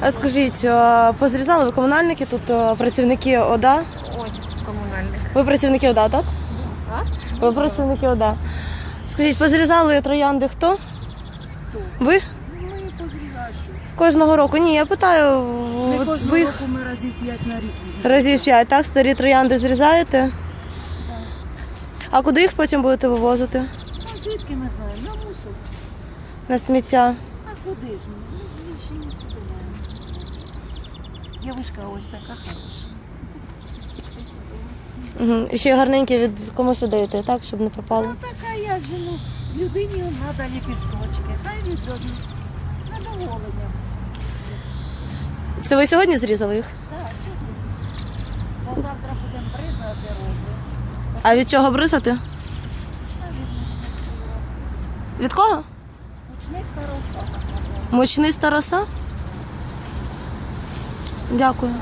А скажіть, а, позрізали ви комунальники тут а, працівники ОДА? Ось комунальник. Ви працівники ОДА, так? А? Ви працівники ОДА. Скажіть, позрізали троянди хто? Хто? Ви? Ну, і позрізаю, що. Кожного року? Ні, я питаю, Не от кожного ви року ми разів п'ять на рік. разів п'ять, так? Старі троянди зрізаєте? А куди їх потім будете вивозити? А звідки ми знаємо? На мусор. На сміття. А куди ж ми? Дівушка ось така хороша. Угу. Ще гарненькі від комусь віддаєте, так, щоб не пропало. Ну така як же, ну, людині треба ліпісточки. Хай віддають. З задоволенням. Це ви сьогодні зрізали їх? Так, сьогодні. Бо завтра будемо бризати рози. А від чого бризати? Від кого? Мучний староса? Дякую.